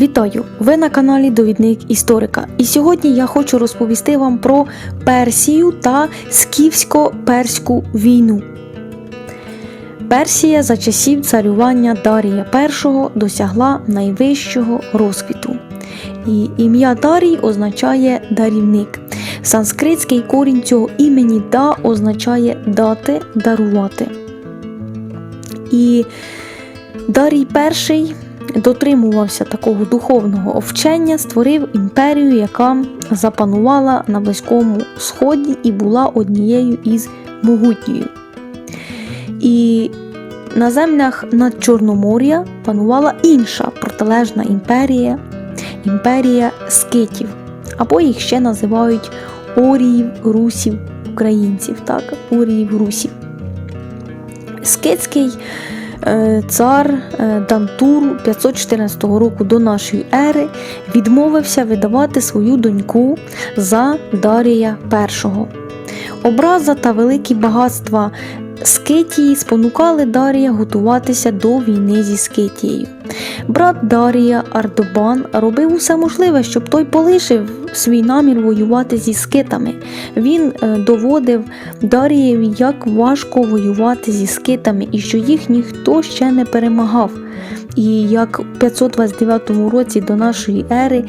Вітаю! Ви на каналі Довідник Історика. І сьогодні я хочу розповісти вам про Персію та скіфсько-перську війну. Персія за часів царювання Дарія І досягла найвищого розквіту. І ім'я Дарій означає дарівник. Санскритський корінь цього імені да означає дати, дарувати. І Дарій І дотримувався такого духовного вчення, створив імперію, яка запанувала на Близькому Сході і була однією із могутньою. І на землях над Чорномор'я панувала інша протилежна імперія імперія скитів, або їх ще називають Оріїв Русів українців, так, Оріїв Русів. Скитський цар е, Дантур 514 року до нашої ери відмовився видавати свою доньку за Дарія І. Образа та великі багатства Скитії спонукали Дарія готуватися до війни зі Скитією. Брат Дарія Ардобан робив усе можливе, щоб той полишив свій намір воювати зі скитами. Він е, доводив Дарієві, як важко воювати зі скитами і що їх ніхто ще не перемагав. І як у 529 році до нашої ери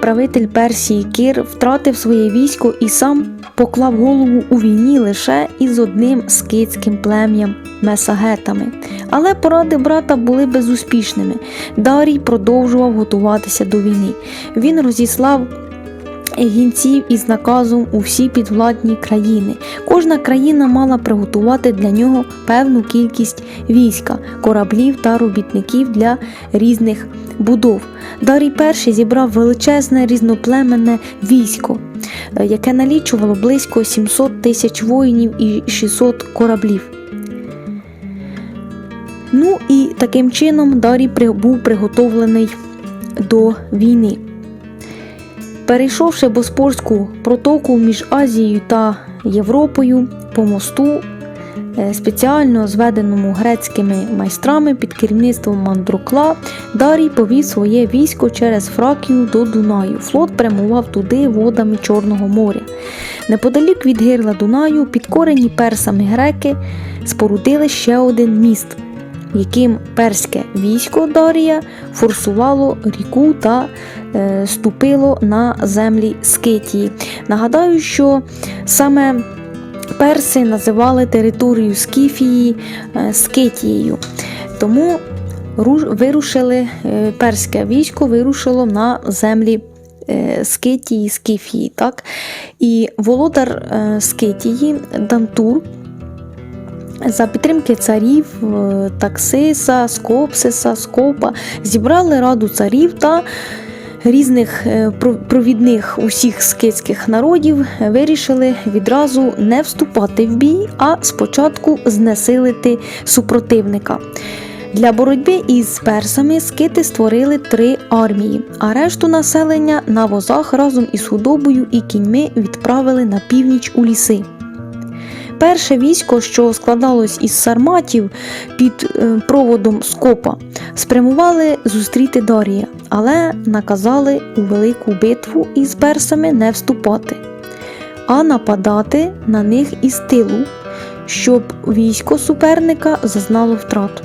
правитель Персії Кір втратив своє військо і сам поклав голову у війні лише із одним скитським плем'ям месагетами. Але поради брата були безуспішними. Дарій продовжував готуватися до війни. Він розіслав гінців із наказом у всі підвладні країни. Кожна країна мала приготувати для нього певну кількість війська, кораблів та робітників для різних будов. Дарій І зібрав величезне різноплеменне військо, е, яке налічувало близько 700 тисяч воїнів і 600 кораблів. Ну і таким чином Дарій був приготовлений до війни. Перейшовши Боспорську протоку між Азією та Європою по мосту, е, спеціально зведеному грецькими майстрами під керівництвом Мандрокла, Дарій повів своє військо через Фракію до Дунаю. Флот прямував туди водами Чорного моря. Неподалік від гирла Дунаю, підкорені персами греки, спорудили ще один міст, яким перське військо Дарія форсувало ріку та е, ступило на землі Скитії. Нагадаю, що саме перси називали територію Скіфії е, Скитією. Тому вирушили, е, перське військо вирушило на землі е, Скитії, Скіфії. Так? І володар е, Скитії Дантур за підтримки царів е, Таксиса, Скопсиса, Скопа зібрали раду царів та різних е, провідних усіх скитських народів вирішили відразу не вступати в бій, а спочатку знесилити супротивника. Для боротьби із персами скити створили три армії, а решту населення на возах разом із худобою і кіньми відправили на північ у ліси. Перше військо, що складалось із сарматів під е, проводом Скопа, спрямували зустріти Дарія, але наказали у велику битву із персами не вступати, а нападати на них із тилу, щоб військо суперника зазнало втрату.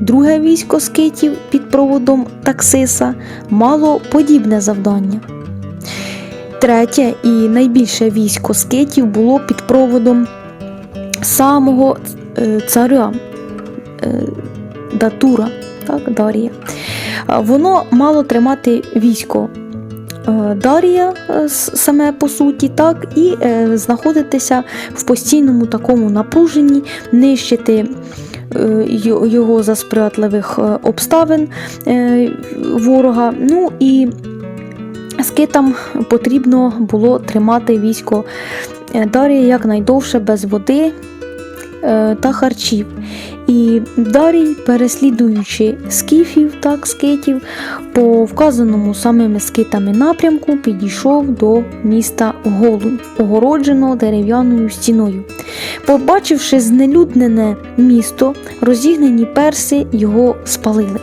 Друге військо скитів під проводом Таксиса мало подібне завдання. Третє і найбільше військо скитів було під проводом самого е, царя е, Датура, так, Дарія. Воно мало тримати військо е, Дарія саме по суті, так, і знаходитися в постійному такому напруженні, нищити його за сприятливих обставин ворога. Ну і скитам потрібно було тримати військо Дарія якнайдовше без води та харчів. І Дарій, переслідуючи скіфів, так, скитів, по вказаному самими скитами напрямку підійшов до міста Голунь, огородженого дерев'яною стіною. Побачивши знелюднене місто, розігнені перси його спалили.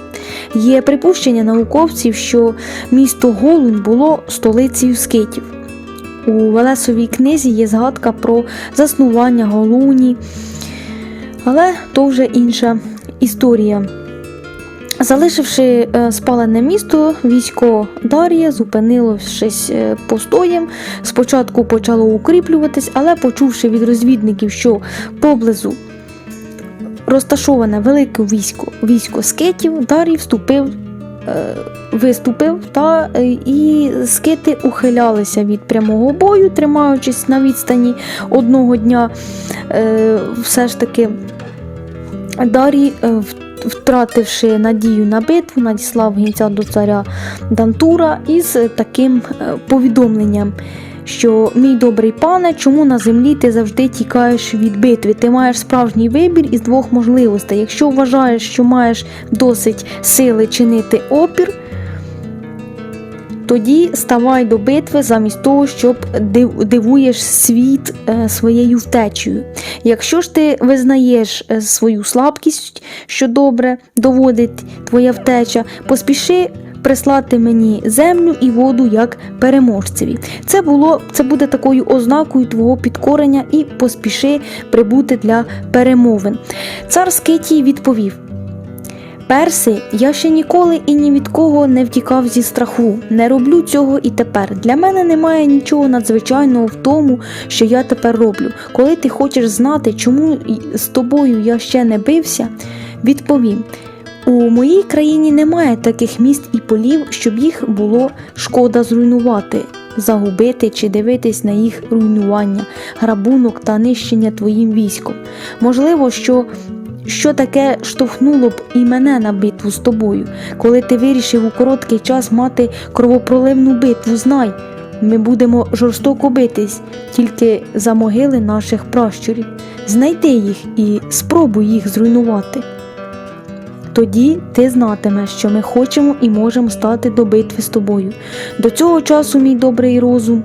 Є припущення науковців, що місто Голунь було столицею скитів. У Велесовій книзі є згадка про заснування Голуні, але то вже інша історія. Залишивши е, спалене місто, військо Дарія, зупинилось е, постоєм, спочатку почало укріплюватись, але почувши від розвідників, що поблизу розташоване велике військо, військо скетів, Дарій вступив, виступив та е, і скити ухилялися від прямого бою, тримаючись на відстані одного дня. Е, Все ж таки Дарій, е, втративши надію на битву, надіслав гінця до царя Дантура із таким повідомленням. Що мій добрий пане, чому на землі ти завжди тікаєш від битви? Ти маєш справжній вибір із двох можливостей. Якщо вважаєш, що маєш досить сили чинити опір, тоді ставай до битви замість того, щоб дивуєш світ е, своєю втечею. Якщо ж ти визнаєш е, свою слабкість, що добре доводить твоя втеча, поспіши прислати мені землю і воду як переможцеві. Це було це буде такою ознакою твого підкорення і поспіши прибути для перемовин. Цар Скитій відповів. Перси, я ще ніколи і ні від кого не втікав зі страху. Не роблю цього і тепер. Для мене немає нічого надзвичайного в тому, що я тепер роблю. Коли ти хочеш знати, чому з тобою я ще не бився, відповім. У моїй країні немає таких міст і полів, щоб їх було шкода зруйнувати, загубити чи дивитись на їх руйнування, грабунок та нищення твоїм військом. Можливо, що що таке штовхнуло б і мене на битву з тобою, коли ти вирішив у короткий час мати кровопроливну битву, знай, ми будемо жорстоко битись тільки за могили наших пращурів. Знайди їх і спробуй їх зруйнувати. Тоді ти знатимеш, що ми хочемо і можемо стати до битви з тобою. До цього часу, мій добрий розум,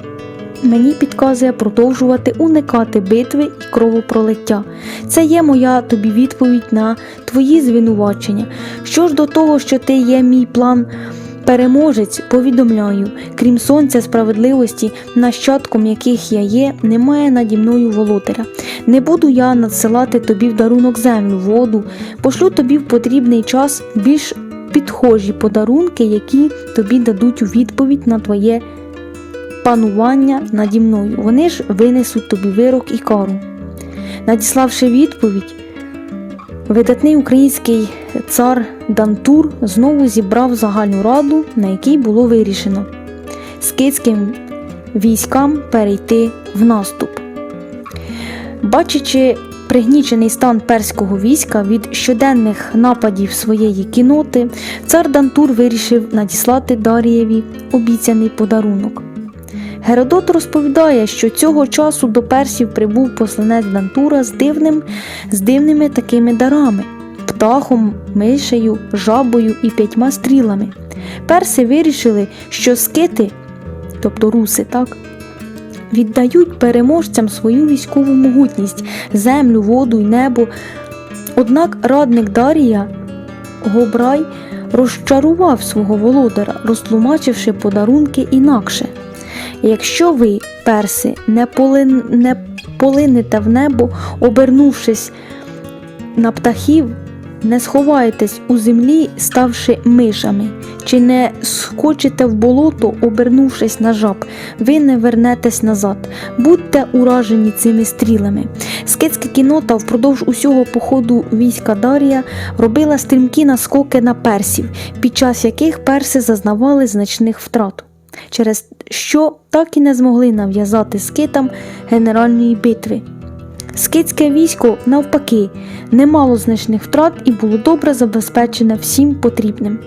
мені підказує продовжувати уникати битви і кровопролиття. Це є моя тобі відповідь на твої звинувачення. Що ж до того, що ти є мій план переможець, повідомляю, крім сонця справедливості, нащадком яких я є, немає наді мною володаря. Не буду я надсилати тобі в дарунок землю, воду, пошлю тобі в потрібний час більш підхожі подарунки, які тобі дадуть у відповідь на твоє панування наді мною. Вони ж винесуть тобі вирок і кару. Надіславши відповідь, видатний український цар Дантур знову зібрав загальну раду, на якій було вирішено скитським військам перейти в наступ. Бачачи пригнічений стан перського війська від щоденних нападів своєї кіноти, цар Дантур вирішив надіслати Дарієві обіцяний подарунок. Геродот розповідає, що цього часу до персів прибув посланець Дантура з дивним, з дивними такими дарами птахом, мишею, жабою і п'ятьма стрілами. Перси вирішили, що скити, тобто руси, так, віддають переможцям свою військову могутність, землю, воду й небо. Однак радник Дарія Гобрай розчарував свого володаря, розтлумачивши подарунки інакше. Якщо ви, перси, не, полин... не полинете в небо, обернувшись на птахів, не сховаєтесь у землі, ставши мишами, чи не скочите в болото, обернувшись на жаб, ви не вернетесь назад. Будьте уражені цими стрілами. Скитська кінота впродовж усього походу війська Дарія робила стрімкі наскоки на персів, під час яких перси зазнавали значних втрат через що так і не змогли нав'язати скитам генеральної битви. Скитське військо, навпаки, не мало значних втрат і було добре забезпечене всім потрібним.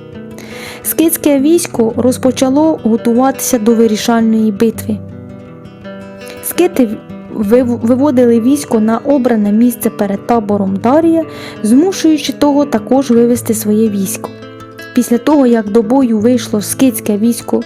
Скитське військо розпочало готуватися до вирішальної битви. Скити виводили військо на обране місце перед табором Дарія, змушуючи того також вивести своє військо. Після того, як до бою вийшло скитське військо,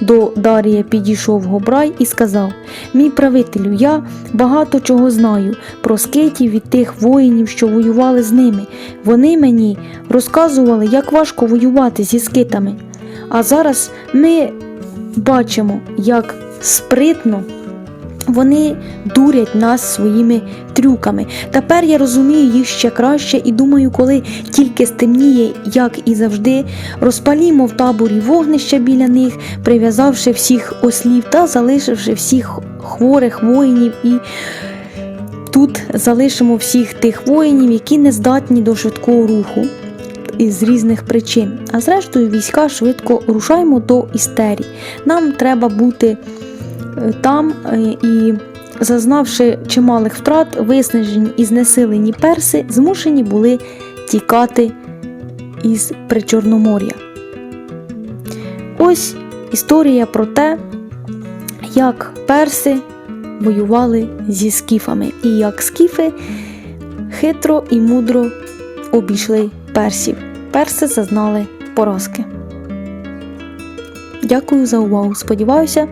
до Дарія підійшов Гобрай і сказав: Мій правителю, я багато чого знаю про скитів від тих воїнів, що воювали з ними. Вони мені розказували, як важко воювати зі скитами. А зараз ми бачимо, як спритно вони дурять нас своїми трюками. Тепер я розумію їх ще краще і думаю, коли тільки стемніє, як і завжди, розпалімо в таборі вогнище біля них, прив'язавши всіх ослів та залишивши всіх хворих воїнів і. Тут залишимо всіх тих воїнів, які не здатні до швидкого руху із різних причин. А зрештою, війська швидко рушаємо до істерії. Нам треба бути там е, і, зазнавши чималих втрат, виснажені і знесилені перси, змушені були тікати із Причорномор'я. Ось історія про те, як перси воювали зі скіфами, і як скіфи хитро і мудро обійшли персів. Перси зазнали поразки. Дякую за увагу. Сподіваюся,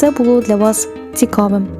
це було для вас цікавим.